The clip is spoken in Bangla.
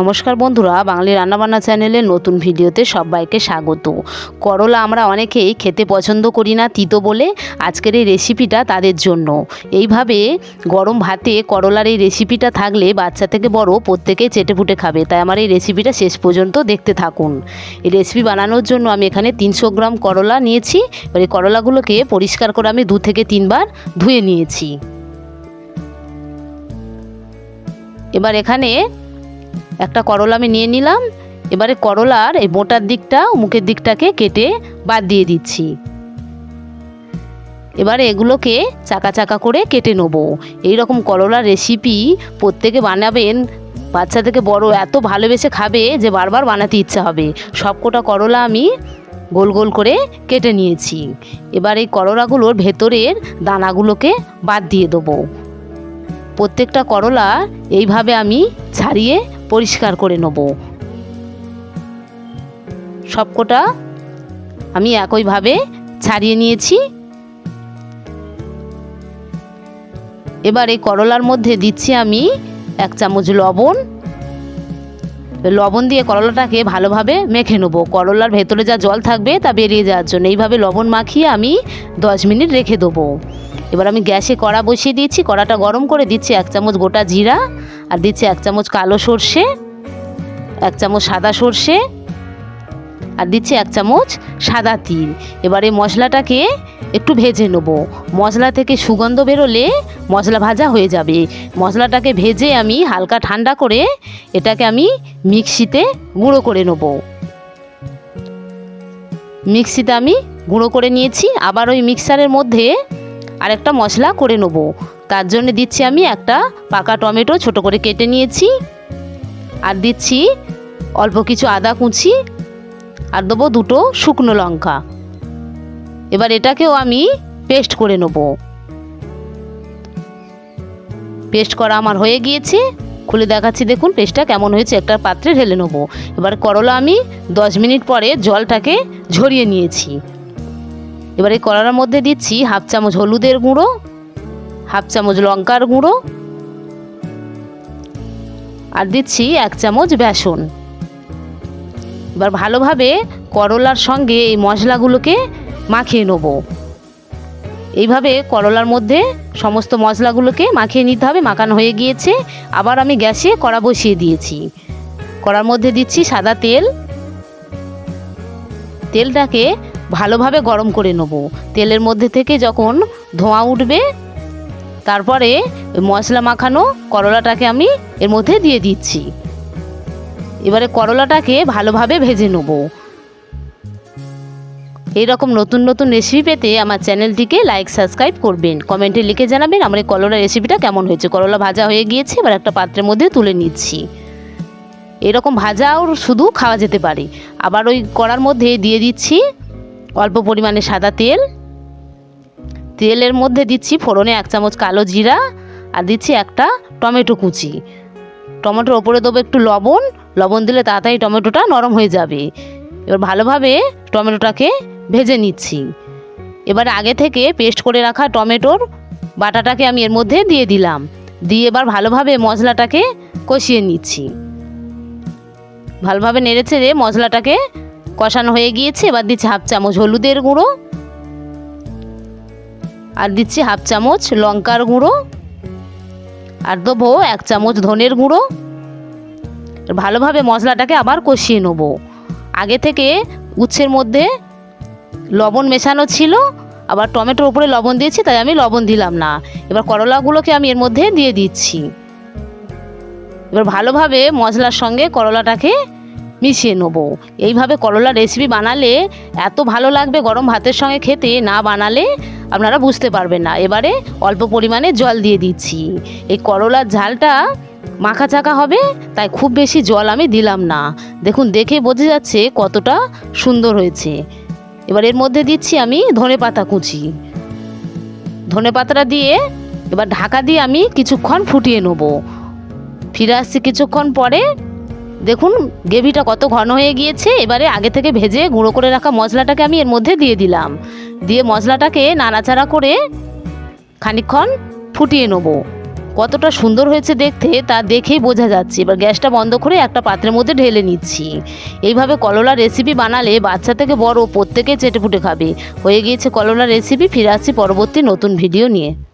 নমস্কার বন্ধুরা, বাঙালি রান্নাবান্না চ্যানেলে নতুন ভিডিওতে সবাইকে স্বাগত। করলা আমরা অনেকেই খেতে পছন্দ করি না তিতো বলে, আজকের এই রেসিপিটা তাদের জন্য। এইভাবে গরম ভাতে করলার এই রেসিপিটা থাকলে বাচ্চা থেকে বড় প্রত্যেকেই চেটে ফুটে খাবে। তাই আমার এই রেসিপিটা শেষ পর্যন্ত দেখতে থাকুন। এই রেসিপি বানানোর জন্য আমি এখানে তিনশো গ্রাম করলা নিয়েছি। এবার এই করলাগুলোকে পরিষ্কার করে আমি দু থেকে তিনবার ধুয়ে নিয়েছি। এবার এখানে একটা করলা আমি নিয়ে নিলাম, এবারে করলার এই মোটার দিকটা মুখের দিকটাকে কেটে বাদ দিয়ে দিচ্ছি। এবারে এগুলোকে চাকা চাকা করে কেটে নেব। এই রকম করলার রেসিপি প্রত্যেকে বানাবেন বাচ্চা থেকে বড় এত ভালোবেসে খাবে যে বারবার বানাতে ইচ্ছা হবে। সবকটা করলা আমি গোল গোল করে কেটে নিয়েছি। এবার এই করলাগুলোর ভেতরের দানাগুলোকে বাদ দিয়ে দেবো। প্রত্যেকটা করলা এইভাবে আমি ছাড়িয়ে পরিষ্কার করে নেব। সবকটা আমি একইভাবে ছাড়িয়ে নিয়েছি। এবার এই করলার মধ্যে দিচ্ছি আমি এক চামচ লবণ। লবণ দিয়ে করলাটাকে ভালোভাবে মেখে নেব। করলার ভেতরে যা জল থাকবে তা বেরিয়ে যাওয়ার জন্য। এইভাবে লবণ মাখিয়ে আমি দশ মিনিট রেখে দেবো। এবার আমি গ্যাসে কড়া বসিয়ে দিয়েছি। কড়াটা গরম করে দিচ্ছি এক চামচ গোটা জিরা। আর দিচ্ছি এক চামচ কালো সর্ষে, এক চামচ সাদা সর্ষে, আর দিচ্ছি এক চামচ সাদা তিল। এবার মশলাটাকে একটু ভেজে নেব। মশলা থেকে সুগন্ধ বেরোলে মশলা ভাজা হয়ে যাবে। মশলাটাকে ভেজে আমি হালকা ঠান্ডা করে এটাকে আমি মিক্সিতে গুঁড়ো করে নেব। মিক্সিতে আমি গুঁড়ো করে নিয়েছি। আবার ওই মিক্সারের মধ্যে আরেকটা মশলা করে নেব। তার জন্য দিচ্ছি আমি একটা পাকা টমেটো ছোট করে কেটে নিয়েছি। আর দিচ্ছি অল্প কিছু আদা কুচি আর দেবো দুটো শুকনো লঙ্কা। এবার এটাকেও আমি পেস্ট করে নেব। পেস্ট করা আমার হয়ে গিয়েছে। খুলে দেখাচ্ছি, দেখুন, পেস্টটা কেমন হয়েছে। একটা পাত্রে ঢেলে নেব। এবার করলা আমি দশ মিনিট পরে জলটাকে ঝরিয়ে নিয়েছি। এবার এই কড়ার মধ্যে দিচ্ছি হাফ চামচ হলুদের গুঁড়ো। হাফ চামচ লঙ্কার গুঁড়ো আর দিচ্ছি এক চামচ বেসন। এবার ভালোভাবে করলার সঙ্গে এই মশলাগুলোকে মাখিয়ে নেব। এইভাবে করলার মধ্যে সমস্ত মশলাগুলোকে মাখিয়ে নিতে হবে, মাখানো হয়ে গিয়েছে। আবার আমি গ্যাসে কড়া বসিয়ে দিয়েছি। কড়ার মধ্যে দিচ্ছি সাদা তেল। তেলটাকে ভালোভাবে গরম করে নেব। তেলের মধ্যে থেকে যখন ধোঁয়া উঠবে তারপরে মশলা মাখানো করলাটাকে আমি এর মধ্যে দিয়ে দিচ্ছি। এবারে করলাটাকে ভালোভাবে ভেজে নেব। এইরকম নতুন নতুন রেসিপি পেতে আমার চ্যানেলটিকে লাইক সাবস্ক্রাইব করবেন। কমেন্টে লিখে জানাবেন আমার এই করলা রেসিপিটা কেমন হয়েছে। করলা ভাজা হয়ে গিয়েছে, এবার একটা পাত্রের মধ্যে তুলে নিচ্ছি। এরকম ভাজাও শুধু খাওয়া যেতে পারে। আবার ওই কড়ার মধ্যে দিয়ে দিচ্ছি অল্প পরিমাণে সাদা তেল। তেলের মধ্যে দিচ্ছি ফোড়নে এক চামচ কালো জিরা আর দিচ্ছি একটা টমেটো কুচি। টমেটোর ওপরে দেবো একটু লবণ। লবণ দিলে তাড়াতাড়ি টমেটোটা নরম হয়ে যাবে। এবার ভালোভাবে টমেটোটাকে ভেজে নিচ্ছি। এবার আগে থেকে পেস্ট করে রাখা টমেটোর বাটাটাকে আমি এর মধ্যে দিয়ে দিলাম। দিয়ে এবার ভালোভাবে মশলাটাকে কষিয়ে নিচ্ছি। ভালোভাবে নেড়েছে রে মশলাটাকে কষানো হয়ে গিয়েছে। এবার দিচ্ছি হাফ চামচ হলুদের গুঁড়ো। আর দিচ্ছি হাফ চামচ লঙ্কার গুঁড়ো আর দেবো এক চামচ ধনের গুঁড়ো। ভালোভাবে মশলাটাকে আবার কষিয়ে নেব। আগে থেকে উচ্ছের মধ্যে লবণ মেশানো ছিল, আবার টমেটোর উপরে লবণ দিয়েছি, তাই আমি লবণ দিলাম না। এবার করলাগুলোকে আমি এর মধ্যে দিয়ে দিচ্ছি। এবার ভালোভাবে মশলার সঙ্গে করলাটাকে মিশিয়ে নেব। এইভাবে করলা রেসিপি বানালে এত ভালো লাগবে গরম ভাতের সঙ্গে খেতে, না বানালে আপনারা বুঝতে পারবেন না। এবারে অল্প পরিমাণে জল দিয়ে দিচ্ছি। এই করলার ঝালটা মাখা চাকা হবে, তাই খুব বেশি জল আমি দিলাম না। দেখুন, দেখে বোঝা যাচ্ছে কতটা সুন্দর হয়েছে। এবার এর মধ্যে দিচ্ছি আমি ধনে পাতা কুচি। ধনে পাতাটা দিয়ে এবার ঢাকা দিয়ে আমি কিছুক্ষণ ফুটিয়ে নেব। ফিরে আসছি কিছুক্ষণ পরে দেখুন, গ্রেভিটা কত ঘন হয়ে গিয়েছে, এবারে আগে থেকে ভেজে গুঁড়ো করে রাখা মশলাটাকে আমি এর মধ্যে দিয়ে দিলাম। দিয়ে মশলাটাকে নাড়াচাড়া করে খানিকক্ষণ ফুটিয়ে নেব। কতটা সুন্দর হয়েছে দেখতে, তা দেখেই বোঝা যাচ্ছে। এবার গ্যাসটা বন্ধ করে একটা পাত্রের মধ্যে ঢেলে নিচ্ছি। এইভাবে কললা রেসিপি বানালে বাচ্চা থেকে বড় প্রত্যেকেই চেটেপুটে খাবে। হয়ে গিয়েছে কললা রেসিপি ফিরে আসছি পরবর্তী নতুন ভিডিও নিয়ে।